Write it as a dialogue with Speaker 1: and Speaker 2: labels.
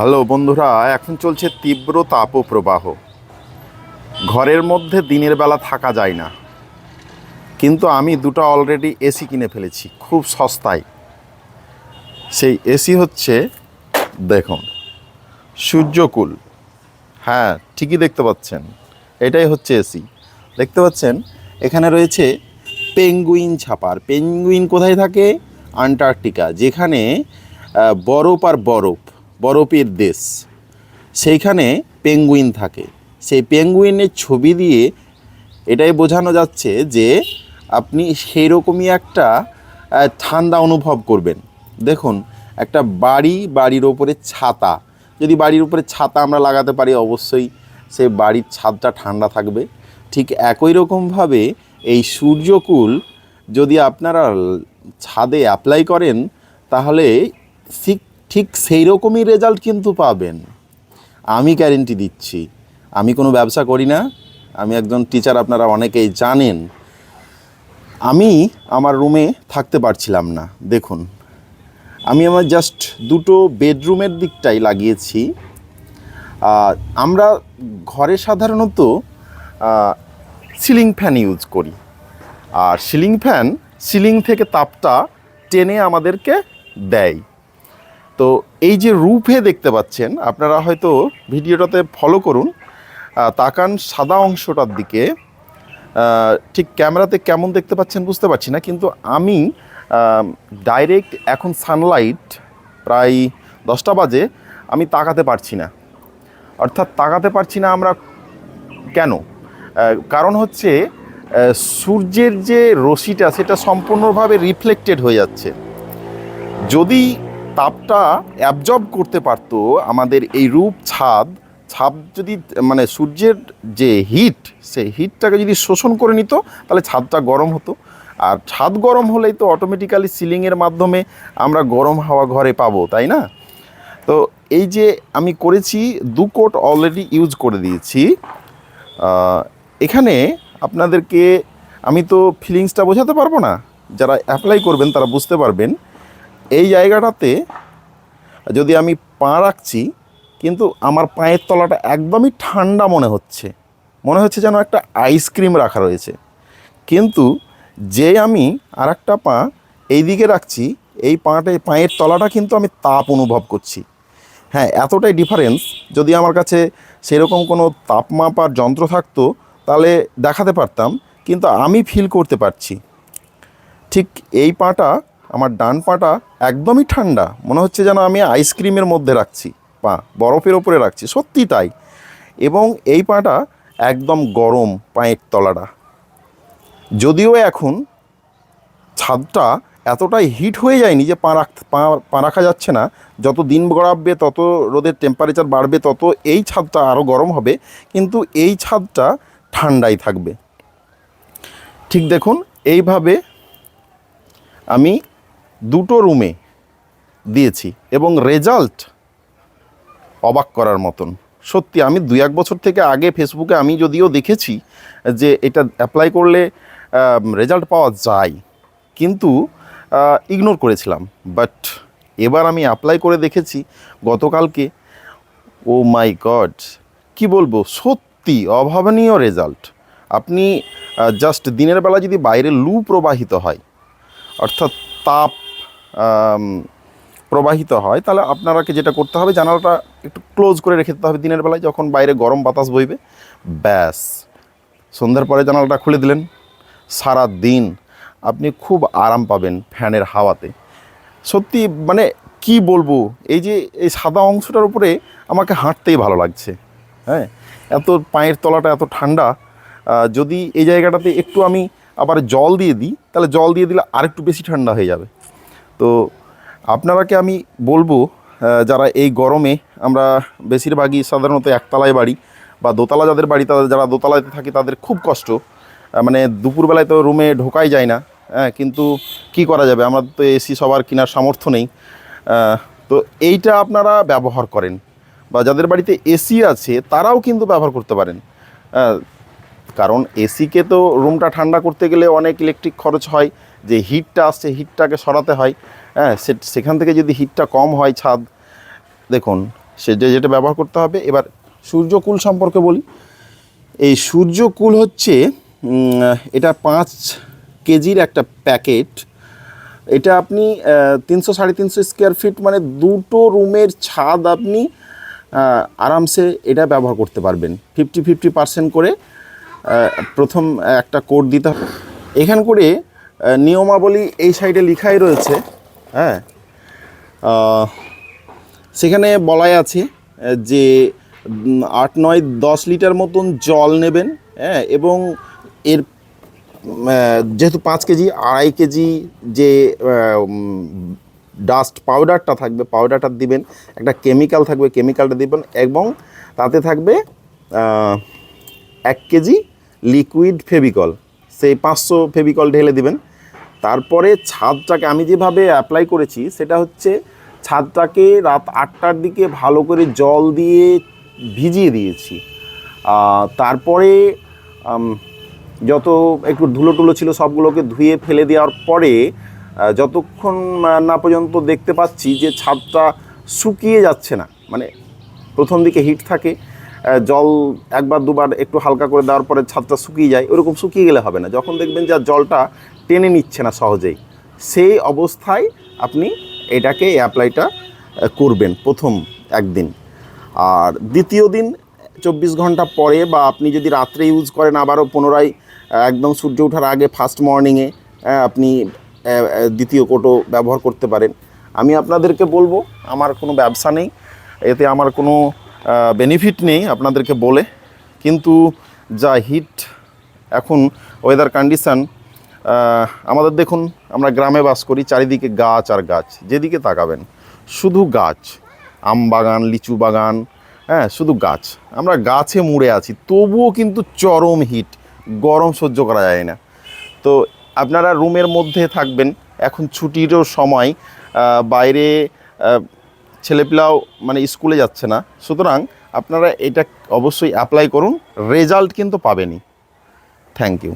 Speaker 1: Hello বন্ধুরা, এখন চলছে তীব্র তাপপ্রবাহ। ঘরের মধ্যে দিনের বেলা থাকা যায় না। কিন্তু আমি দুটো অলরেডি এসি কিনে ফেলেছি, খুব সস্তায়। সেই এসি হচ্ছে, দেখুন, সূর্যকুল। হ্যাঁ ঠিকই দেখতে পাচ্ছেন, এটাই হচ্ছে এসি দেখতে পাচ্ছেন, এখানে রয়েছে পেঙ্গুইন ছাপার পেঙ্গুইন কোথায় থাকে? আন্টার্কটিকা, যেখানে বরফ আর বরফ। বরফের দেশ। সেইখানে পেঙ্গুইন থাকে। সেই পেঙ্গুইনের ছবি দিয়ে এটাই বোঝানো যাচ্ছে যে আপনি সেই রকমই একটা ঠান্ডা অনুভব করবেন। দেখুন, একটা বাড়ি, বাড়ির ওপরে ছাতা। যদি বাড়ির উপরে ছাতা আমরা লাগাতে পারি, অবশ্যই সে বাড়ির ছাদটা ঠান্ডা থাকবে। ঠিক একই রকমভাবে এই সূর্যকুল যদি আপনারা ছাদে অ্যাপ্লাই করেন, তাহলে ঠিক ঠিক সেই রকমই রেজাল্ট কিন্তু পাবেন। আমি গ্যারেন্টি দিচ্ছি। আমি কোনো ব্যবসা করি না। আমি একজন টিচার আপনারা অনেকেই জানেন। আমি আমার রুমে থাকতে পারছিলাম না, দেখুন। আমি আমার জাস্ট দুটো বেডরুমের দিকটাই লাগিয়েছি। আমরা ঘরে সাধারণত সিলিং ফ্যান ইউজ করি। আর সিলিং ফ্যান সিলিং থেকে তাপটা টেনে আমাদেরকে দেয়। তো এই যে রূপে দেখতে পাচ্ছেন, আপনারা হয়তো ভিডিওটাতে ফলো করুন। তাকান সাদা অংশটার দিকে। ঠিক ক্যামেরাতে কেমন দেখতে পাচ্ছেন বুঝতে পারছি না, কিন্তু আমি ডাইরেক্ট এখন সানলাইট প্রায় দশটা বাজে, আমি তাকাতে পারছি না। অর্থাৎ তাকাতে পারছি না আমরা কেন? কারণ হচ্ছে সূর্যের যে রশিটা সেটা সম্পূর্ণভাবে রিফ্লেক্টেড হয়ে যাচ্ছে। যদি তাপটা অ্যাবজর্ব করতে পারতো আমাদের এই রূপ ছাদ। ছাদ যদি মানে সূর্যের যে হিট সেই হিটটাকে যদি শোষণ করে নিত, তাহলে ছাদটা গরম হতো। আর ছাদ গরম হলেই তো অটোমেটিক্যালি সিলিংয়ের মাধ্যমে আমরা গরম হাওয়া ঘরে পাবো, তাই না? তো এই যে আমি করেছি, দু কোট অলরেডি ইউজ করে দিয়েছি। এখানে আপনাদেরকে আমি তো ফিলিংসটা বোঝাতে পারব না। যারা অ্যাপ্লাই করবেন, তারা বুঝতে পারবেন। এই জায়গাটাতে যদি আমি পা রাখছি, কিন্তু আমার পায়ের তলাটা একদমই ঠান্ডা মনে হচ্ছে। মনে হচ্ছে যেন একটা আইসক্রিম রাখা রয়েছে। কিন্তু যে আমি আর একটা পা এই দিকে রাখছি, এই পাটা, পায়ের তলাটা কিন্তু আমি তাপ অনুভব করছি। হ্যাঁ এতটাই ডিফারেন্স যদি আমার কাছে সেরকম কোনো তাপমাপার যন্ত্র থাকতো, তাহলে দেখাতে পারতাম, কিন্তু আমি ফিল করতে পারছি। ঠিক এই পাটা আমার ডান পাটা একদমই ঠান্ডা। মনে হচ্ছে যেন আমি আইসক্রিমের মধ্যে রাখছি। পা, বরফের ওপরে রাখছি। সত্যি তাই। এবং এই পাটা একদম গরম পায়ের তলাটা। যদিও এখন ছাদটা এতটাই হিট হয়ে যায়নি যে পা রাখ পা রাখা যাচ্ছে না। যত দিন গড়াবে, তত রোদের টেম্পারেচার বাড়বে, তত এই ছাদটা আরও গরম হবে। কিন্তু এই ছাদটা ঠান্ডাই থাকবে। ঠিক দেখুন, এইভাবে আমি দুটো রুমে দিয়েছি এবং রেজাল্ট অবাক করার মতন। সত্যি, আমি দুই এক বছর থেকে আগে ফেসবুকে আমি যদিও দেখেছি যে এটা অ্যাপ্লাই করলে রেজাল্ট পাওয়া যায়, কিন্তু ইগনোর করেছিলাম। বাট এবার আমি অ্যাপ্লাই করে দেখেছি গতকালকে। ও মাই গড কি বলব? সত্যি অভাবনীয় রেজাল্ট। আপনি জাস্ট দিনের বেলা যদি বাইরে লু প্রবাহিত হয়, অর্থাৎ তাপ প্রবাহিত হয়, তাহলে আপনারাকে যেটা করতে হবে, জানালাটা একটু ক্লোজ করে রেখে দিতে হবে দিনের বেলায়, যখন বাইরে গরম বাতাস বইবে। ব্যাস। সন্ধ্যার পরে জানালাটা খুলে দিলেন। সারা দিন আপনি খুব আরাম পাবেন ফ্যানের হাওয়াতে। সত্যি মানে কি বলব, এই যে, এই সাদা অংশটার উপরে আমাকে হাঁটতেই ভালো লাগছে। হ্যাঁ? এত পায়ের তলাটা এত ঠান্ডা। যদি এই জায়গাটাতে একটু আমি আবার জল দিয়ে দিই, তাহলে জল দিয়ে দিলে আরেকটু বেশি ঠান্ডা হয়ে যাবে। তো আপনারাকে আমি বলব যারা এই গরমে আমরা বেশিরভাগই সাধারণত একতলায় বাড়ি বা দোতলা যাদের বাড়ি, তাদের যারা দোতলাতে থাকে তাদের খুব কষ্ট। মানে দুপুরবেলায় তো রুমে ঢোকাই যায় না হ্যাঁ কিন্তু কি করা যাবে? আমরা তো এসি সবার কেনার সামর্থ্য নেই। তো এইটা আপনারা ব্যবহার করেন। বা যাদের বাড়িতে এসি আছে, তারাও কিন্তু ব্যবহার করতে পারেন। কারণ এসিকে তো রুমটা ঠান্ডা করতে গেলে অনেক ইলেকট্রিক খরচ হয়, যে হিটটা আসছে হিটটাকে সরাতে হয়। হ্যাঁ সে- সেখান থেকে যদি হিটটা কম হয় ছাদ, দেখুন, সেটা যেটা ব্যবহার করতে হবে। এবার সূর্যকুল সম্পর্কে বলি। এই সূর্যকুল হচ্ছে এটা পাঁচ কেজির একটা প্যাকেট। এটা আপনি তিনশো সাড়ে তিনশো স্কোয়ার ফিট মানে দুটো রুমের ছাদ আপনি আরামসে এটা ব্যবহার করতে পারবেন। ফিফটি ফিফটি পার্সেন্ট করে প্রথম একটা কোড দিতে হবে। এখান করে নিয়মাবলী এই সাইডে লিখাই রয়েছে হ্যাঁ? সেখানে বলাই আছে যে আট, নয়, দশ লিটার মতন জল নেবেন হ্যাঁ? এবং এর যেহেতু পাঁচ কেজি, আড়াই কেজি যে ডাস্ট পাউডারটা থাকবে পাউডারটা দিবেন, একটা কেমিক্যাল থাকবে কেমিক্যালটা দিবেন, এবং তাতে থাকবে এক কেজি লিকুইড ফেভিকল সেই পাঁচশো ফেভিকল ঢেলে দিবেন। তারপরে ছাদটাকে আমি যেভাবে অ্যাপ্লাই করেছি, সেটা হচ্ছে ছাদটাকে রাত আটটার দিকে ভালো করে জল দিয়ে ভিজিয়ে দিয়েছি। তারপরে যত একটু ধুলো টুলো ছিল সবগুলোকে ধুয়ে ফেলে দেওয়ার পরে যতক্ষণ না পর্যন্ত দেখতে পাচ্ছি যে ছাদটা শুকিয়ে যাচ্ছে না মানে প্রথম দিকে হিট থাকে জল একবার দুবার একটু হালকা করে দেওয়ার পরে ছাদটা শুকিয়ে যায়, ওরকম শুকিয়ে গেলে হবে না। যখন দেখবেন যে জলটা টেনে নিচ্ছে না সহজেই, সেই অবস্থায় আপনি এটাকে অ্যাপ্লাইটা করবেন প্রথম একদিন। আর দ্বিতীয় দিন, চব্বিশ ঘণ্টা পরে বা আপনি যদি রাত্রে ইউজ করেন, আবারও পুনরায় একদম সূর্য ওঠার আগে ফার্স্ট মর্নিংয়ে আপনি দ্বিতীয় কোটো ব্যবহার করতে পারেন। আমি আপনাদেরকে বলব, আমার কোনো ব্যবসা নেই, এতে আমার কোনো বেনিফিট নেই আপনাদেরকে বলে। কিন্তু যা হিট এখন ওয়েদার কন্ডিশান আমাদের দেখুন, আমরা গ্রামে বাস করি, চারিদিকে গাছ আর গাছ, যেদিকে তাকাবেন, শুধু গাছ, আম বাগান, লিচু বাগান হ্যাঁ শুধু গাছ। আমরা গাছে মুড়ে আছি, তবুও কিন্তু চরম হিট গরম সহ্য করা যায় না। তো আপনারা রুমের মধ্যে থাকবেন, এখন ছুটিরও সময় বাইরে ছেলেপিলাও মানে স্কুলে যাচ্ছে না। সুতরাং আপনারা এটা অবশ্যই অ্যাপ্লাই করুন। রেজাল্ট কিন্তু পাবেনই। Thank you